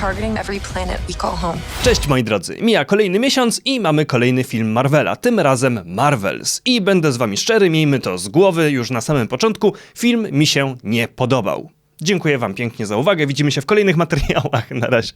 targeting every planet we call home. Cześć moi drodzy, mija kolejny miesiąc i mamy kolejny film Marvela, tym razem Marvels. I będę z wami szczery, miejmy to z głowy już na samym początku, film mi się nie podobał. Dziękuję wam pięknie za uwagę, widzimy się w kolejnych materiałach, na razie.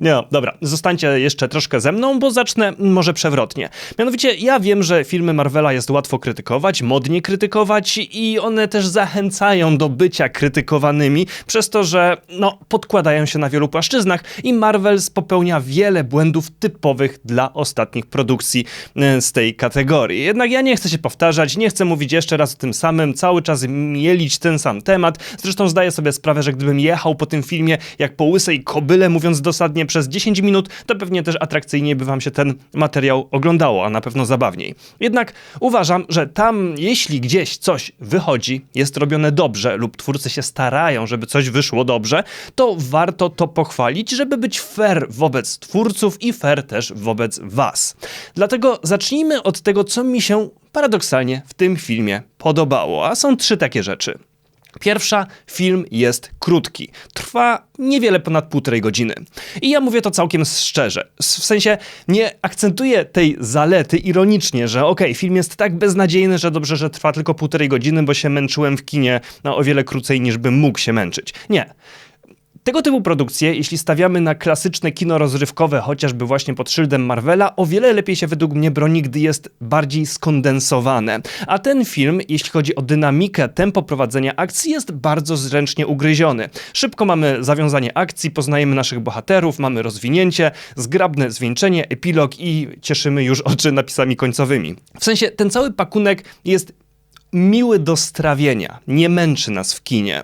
No, dobra, zostańcie jeszcze troszkę ze mną, bo zacznę może przewrotnie. Mianowicie, ja wiem, że filmy Marvela jest łatwo krytykować, modnie krytykować i one też zachęcają do bycia krytykowanymi, przez to, że no, podkładają się na wielu płaszczyznach i Marvels popełnia wiele błędów typowych dla ostatnich produkcji e, z tej kategorii. Jednak ja nie chcę się powtarzać, nie chcę mówić jeszcze raz o tym samym, cały czas mielić ten sam temat. Zresztą zdaję sobie sprawę, że gdybym jechał po tym filmie jak po łysej kobyle, mówiąc dosadnie, przez 10 minut, to pewnie też atrakcyjniej by wam się ten materiał oglądało, a na pewno zabawniej. Jednak uważam, że tam, jeśli gdzieś coś wychodzi, jest robione dobrze lub twórcy się starają, żeby coś wyszło dobrze, to warto to pochwalić, żeby być fair wobec twórców i fair też wobec was. Dlatego zacznijmy od tego, co mi się paradoksalnie w tym filmie podobało, a są trzy takie rzeczy. Pierwsza, film jest krótki. Trwa niewiele ponad półtorej godziny. I ja mówię to całkiem szczerze. W sensie nie akcentuję tej zalety ironicznie, że okej, film jest tak beznadziejny, że dobrze, że trwa tylko półtorej godziny, bo się męczyłem w kinie no, o wiele krócej niż bym mógł się męczyć. Nie. Tego typu produkcje, jeśli stawiamy na klasyczne kino rozrywkowe, chociażby właśnie pod szyldem Marvela, o wiele lepiej się według mnie broni, gdy jest bardziej skondensowane. A ten film, jeśli chodzi o dynamikę, tempo prowadzenia akcji, jest bardzo zręcznie ugryziony. Szybko mamy zawiązanie akcji, poznajemy naszych bohaterów, mamy rozwinięcie, zgrabne zwieńczenie, epilog i cieszymy już oczy napisami końcowymi. W sensie ten cały pakunek jest miły do strawienia, nie męczy nas w kinie.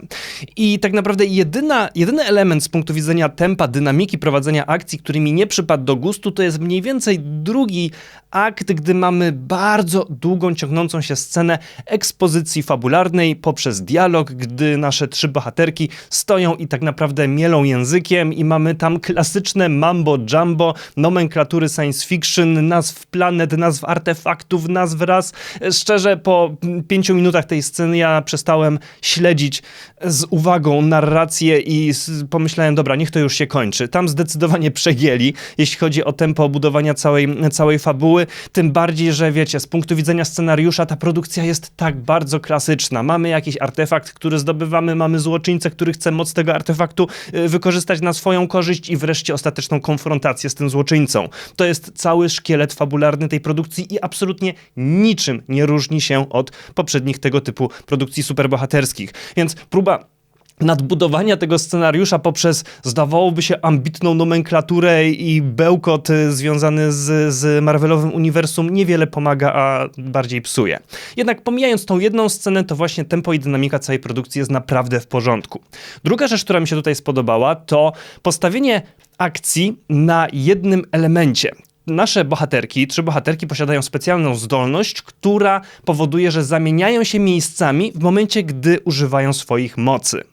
I tak naprawdę jedyna, jedyny element z punktu widzenia tempa, dynamiki prowadzenia akcji, który mi nie przypadł do gustu, to jest mniej więcej drugi akt, gdy mamy bardzo długą, ciągnącą się scenę ekspozycji fabularnej poprzez dialog, gdy nasze trzy bohaterki stoją i tak naprawdę mielą językiem i mamy tam klasyczne mambo jumbo, nomenklatury science fiction, nazw planet, nazw artefaktów, nazw raz. Szczerze, po pięciu minutach tej sceny ja przestałem śledzić z uwagą narrację i pomyślałem, dobra, niech to już się kończy. Tam zdecydowanie przegięli, jeśli chodzi o tempo budowania całej, całej fabuły, tym bardziej, że wiecie, z punktu widzenia scenariusza ta produkcja jest tak bardzo klasyczna. Mamy jakiś artefakt, który zdobywamy, mamy złoczyńcę, który chce moc tego artefaktu y, wykorzystać na swoją korzyść i wreszcie ostateczną konfrontację z tym złoczyńcą. To jest cały szkielet fabularny tej produkcji i absolutnie niczym nie różni się od poprzednich tego typu produkcji superbohaterskich. Więc próba nadbudowania tego scenariusza poprzez, zdawałoby się, ambitną nomenklaturę i bełkot y, związany z, z Marvelowym uniwersum niewiele pomaga, a bardziej psuje. Jednak pomijając tą jedną scenę, to właśnie tempo i dynamika całej produkcji jest naprawdę w porządku. Druga rzecz, która mi się tutaj spodobała, to postawienie akcji na jednym elemencie nasze bohaterki, trzy bohaterki posiadają specjalną zdolność, która powoduje, że zamieniają się miejscami w momencie, gdy używają swoich mocy.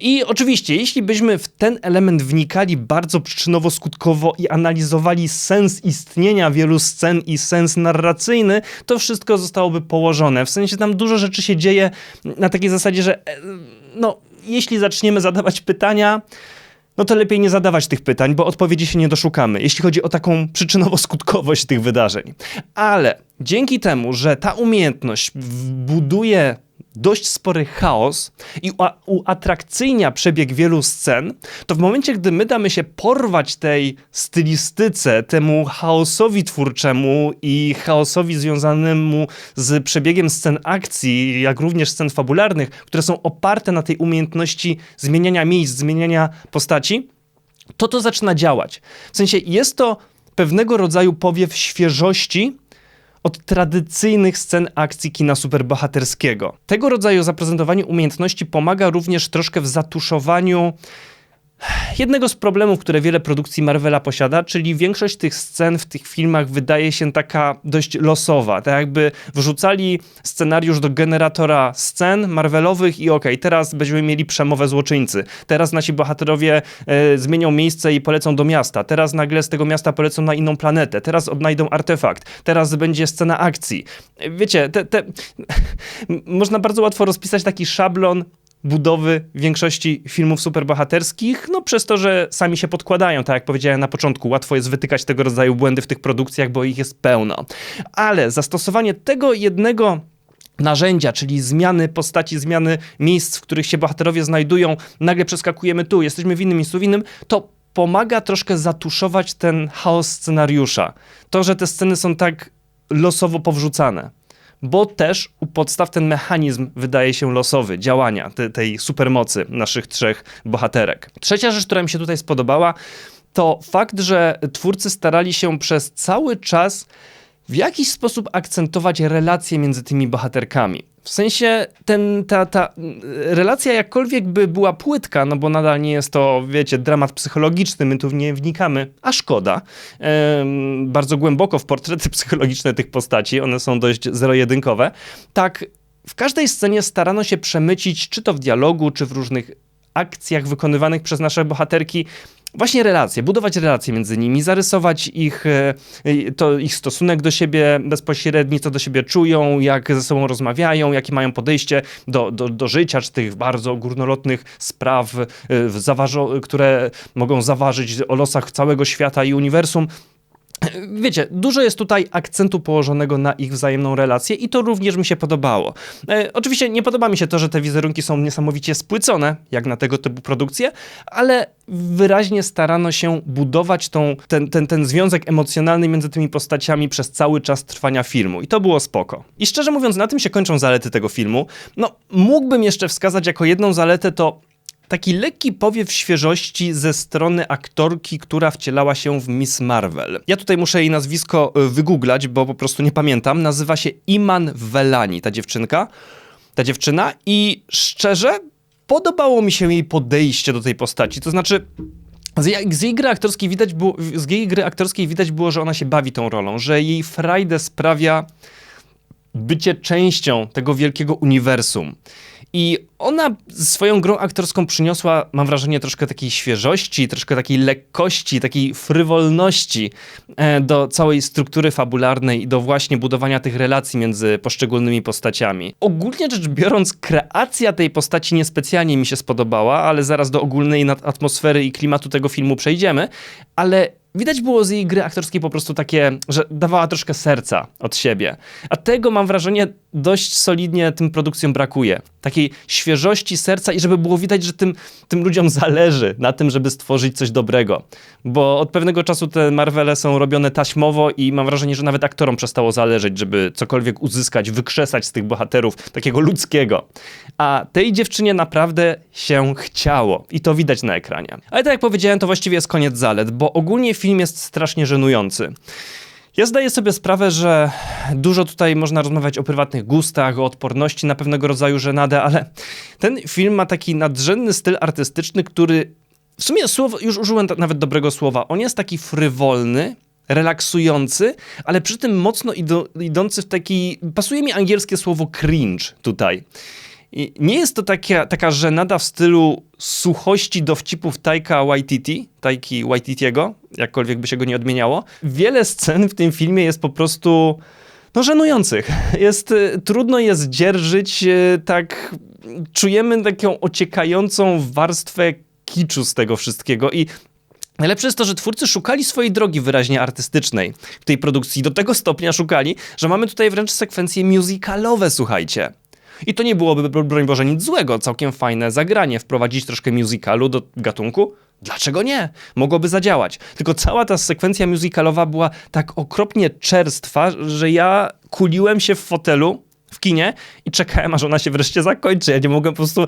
I oczywiście, jeśli byśmy w ten element wnikali bardzo przyczynowo-skutkowo i analizowali sens istnienia wielu scen i sens narracyjny, to wszystko zostałoby położone. W sensie tam dużo rzeczy się dzieje na takiej zasadzie, że e, no, jeśli zaczniemy zadawać pytania, no to lepiej nie zadawać tych pytań, bo odpowiedzi się nie doszukamy, jeśli chodzi o taką przyczynowo-skutkowość tych wydarzeń. Ale dzięki temu, że ta umiejętność buduje dość spory chaos i uatrakcyjnia przebieg wielu scen, to w momencie, gdy my damy się porwać tej stylistyce, temu chaosowi twórczemu i chaosowi związanemu z przebiegiem scen akcji, jak również scen fabularnych, które są oparte na tej umiejętności zmieniania miejsc, zmieniania postaci, to to zaczyna działać. W sensie jest to pewnego rodzaju powiew świeżości, od tradycyjnych scen akcji kina superbohaterskiego. Tego rodzaju zaprezentowanie umiejętności pomaga również troszkę w zatuszowaniu jednego z problemów, które wiele produkcji Marvela posiada, czyli większość tych scen w tych filmach wydaje się taka dość losowa. Tak jakby wrzucali scenariusz do generatora scen Marvelowych i okej, okay, teraz będziemy mieli przemowę złoczyńcy. Teraz nasi bohaterowie e, zmienią miejsce i polecą do miasta. Teraz nagle z tego miasta polecą na inną planetę. Teraz odnajdą artefakt. Teraz będzie scena akcji. Wiecie, te, te... można bardzo łatwo rozpisać taki szablon budowy większości filmów superbohaterskich, no przez to, że sami się podkładają, tak jak powiedziałem na początku, łatwo jest wytykać tego rodzaju błędy w tych produkcjach, bo ich jest pełno. Ale zastosowanie tego jednego narzędzia, czyli zmiany postaci, zmiany miejsc, w których się bohaterowie znajdują, nagle przeskakujemy tu, jesteśmy w innym miejscu, w innym, to pomaga troszkę zatuszować ten chaos scenariusza. To, że te sceny są tak losowo powrzucane. Bo też u podstaw ten mechanizm wydaje się losowy, działania te, tej supermocy naszych trzech bohaterek. Trzecia rzecz, która mi się tutaj spodobała, to fakt, że twórcy starali się przez cały czas w jakiś sposób akcentować relacje między tymi bohaterkami. W sensie ten, ta, ta relacja jakkolwiek by była płytka, no bo nadal nie jest to, wiecie, dramat psychologiczny, my tu nie wnikamy, a szkoda. Ehm, bardzo głęboko w portrety psychologiczne tych postaci, one są dość zero-jedynkowe. Tak, w każdej scenie starano się przemycić, czy to w dialogu, czy w różnych akcjach wykonywanych przez nasze bohaterki, właśnie relacje, budować relacje między nimi, zarysować ich, e, to ich stosunek do siebie bezpośredni, co do siebie czują, jak ze sobą rozmawiają, jakie mają podejście do, do, do życia, czy tych bardzo górnolotnych spraw, e, które mogą zaważyć o losach całego świata i uniwersum. Wiecie, dużo jest tutaj akcentu położonego na ich wzajemną relację i to również mi się podobało. E, oczywiście nie podoba mi się to, że te wizerunki są niesamowicie spłycone, jak na tego typu produkcje, ale wyraźnie starano się budować tą, ten, ten, ten związek emocjonalny między tymi postaciami przez cały czas trwania filmu i to było spoko. I szczerze mówiąc, na tym się kończą zalety tego filmu. No, mógłbym jeszcze wskazać jako jedną zaletę to taki lekki powiew świeżości ze strony aktorki, która wcielała się w Miss Marvel. Ja tutaj muszę jej nazwisko e, wygooglać, bo po prostu nie pamiętam. Nazywa się Iman Velani, ta dziewczynka, ta dziewczyna i szczerze podobało mi się jej podejście do tej postaci. To znaczy, z jej, z jej, gry aktorskiej widać było, z jej gry aktorskiej widać było, że ona się bawi tą rolą, że jej frajdę sprawia bycie częścią tego wielkiego uniwersum. I ona swoją grą aktorską przyniosła, mam wrażenie, troszkę takiej świeżości, troszkę takiej lekkości, takiej frywolności e, do całej struktury fabularnej i do właśnie budowania tych relacji między poszczególnymi postaciami. Ogólnie rzecz biorąc, kreacja tej postaci niespecjalnie mi się spodobała, ale zaraz do ogólnej atmosfery i klimatu tego filmu przejdziemy, ale Widać było z jej gry aktorskiej po prostu takie, że dawała troszkę serca od siebie. A tego mam wrażenie dość solidnie tym produkcjom brakuje. Takiej świeżości serca i żeby było widać, że tym, tym ludziom zależy na tym, żeby stworzyć coś dobrego. Bo od pewnego czasu te Marvele są robione taśmowo i mam wrażenie, że nawet aktorom przestało zależeć, żeby cokolwiek uzyskać, wykrzesać z tych bohaterów takiego ludzkiego. A tej dziewczynie naprawdę się chciało i to widać na ekranie. Ale tak jak powiedziałem, to właściwie jest koniec zalet, bo ogólnie film jest strasznie żenujący. Ja zdaję sobie sprawę, że dużo tutaj można rozmawiać o prywatnych gustach, o odporności na pewnego rodzaju żenadę, ale ten film ma taki nadrzędny styl artystyczny, który w sumie słowo, już użyłem nawet dobrego słowa, on jest taki frywolny, relaksujący, ale przy tym mocno idący w taki, pasuje mi angielskie słowo cringe tutaj. Nie jest to taka, taka żenada w stylu suchości dowcipów Taika Waititi, Taiki Waititiego, jakkolwiek by się go nie odmieniało. Wiele scen w tym filmie jest po prostu no żenujących. Jest, y, trudno je zdzierżyć, y, tak czujemy taką ociekającą warstwę kiczu z tego wszystkiego i Najlepsze jest to, że twórcy szukali swojej drogi wyraźnie artystycznej w tej produkcji. Do tego stopnia szukali, że mamy tutaj wręcz sekwencje musicalowe, słuchajcie. I to nie byłoby, broń Boże, nic złego, całkiem fajne zagranie, wprowadzić troszkę musicalu do gatunku. Dlaczego nie? Mogłoby zadziałać. Tylko cała ta sekwencja musicalowa była tak okropnie czerstwa, że ja kuliłem się w fotelu w kinie i czekałem, aż ona się wreszcie zakończy. Ja nie mogłem po prostu...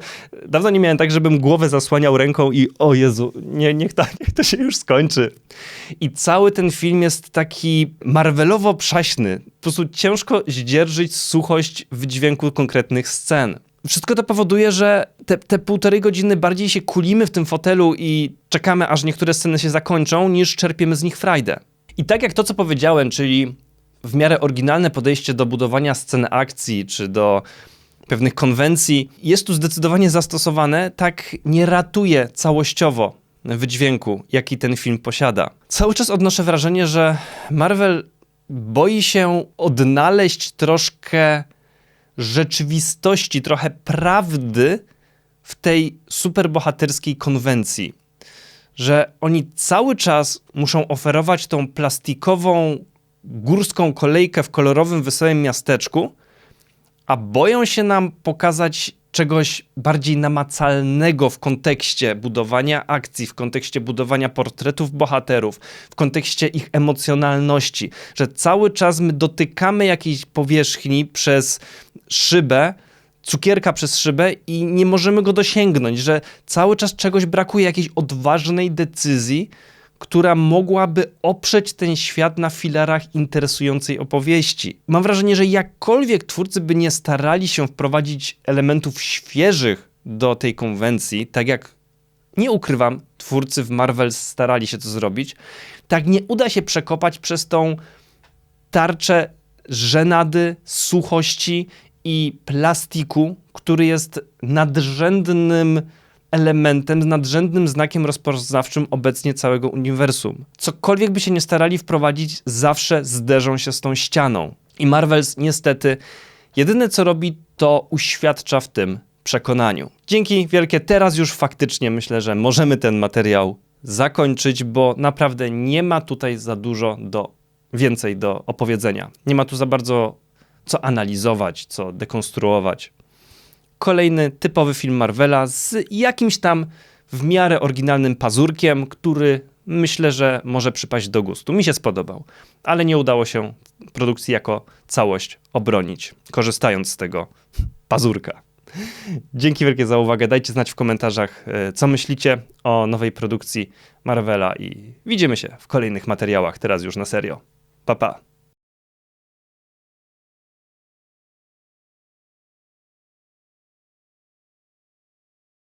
Dawno nie miałem tak, żebym głowę zasłaniał ręką i o Jezu, nie, niech, ta, niech to się już skończy. I cały ten film jest taki marvelowo przaśny. Po prostu ciężko zdzierżyć suchość wydźwięku konkretnych scen. Wszystko to powoduje, że te, te półtorej godziny bardziej się kulimy w tym fotelu i czekamy, aż niektóre sceny się zakończą, niż czerpiemy z nich frajdę. I tak jak to, co powiedziałem, czyli w miarę oryginalne podejście do budowania scen akcji, czy do pewnych konwencji jest tu zdecydowanie zastosowane, tak nie ratuje całościowo wydźwięku, jaki ten film posiada. Cały czas odnoszę wrażenie, że Marvel boi się odnaleźć troszkę rzeczywistości, trochę prawdy w tej superbohaterskiej konwencji, że oni cały czas muszą oferować tą plastikową górską kolejkę w kolorowym, wesołym miasteczku, a boją się nam pokazać czegoś bardziej namacalnego w kontekście budowania akcji, w kontekście budowania portretów bohaterów, w kontekście ich emocjonalności, że cały czas my dotykamy jakiejś powierzchni przez szybę, cukierka przez szybę i nie możemy go dosięgnąć, że cały czas czegoś brakuje, jakiejś odważnej decyzji, która mogłaby oprzeć ten świat na filarach interesującej opowieści. Mam wrażenie, że jakkolwiek twórcy by nie starali się wprowadzić elementów świeżych do tej konwencji, tak jak nie ukrywam, twórcy w Marvel starali się to zrobić, tak nie uda się przekopać przez tą tarczę żenady, suchości i plastiku, który jest nadrzędnym elementem, nadrzędnym znakiem rozpoznawczym obecnie całego uniwersum. Cokolwiek by się nie starali wprowadzić, zawsze zderzą się z tą ścianą. I Marvels niestety jedyne co robi, to uświadcza w tym przekonaniu. Dzięki wielkie, teraz już faktycznie myślę, że możemy ten materiał zakończyć, bo naprawdę nie ma tutaj za dużo do więcej do opowiedzenia. Nie ma tu za bardzo co analizować, co dekonstruować. Kolejny typowy film Marvela z jakimś tam w miarę oryginalnym pazurkiem, który myślę, że może przypaść do gustu. Mi się spodobał, ale nie udało się produkcji jako całość obronić, korzystając z tego pazurka. Dzięki wielkie za uwagę. Dajcie znać w komentarzach, e, co myślicie o nowej produkcji Marvela i widzimy się w kolejnych materiałach, teraz już na serio. Pa, pa.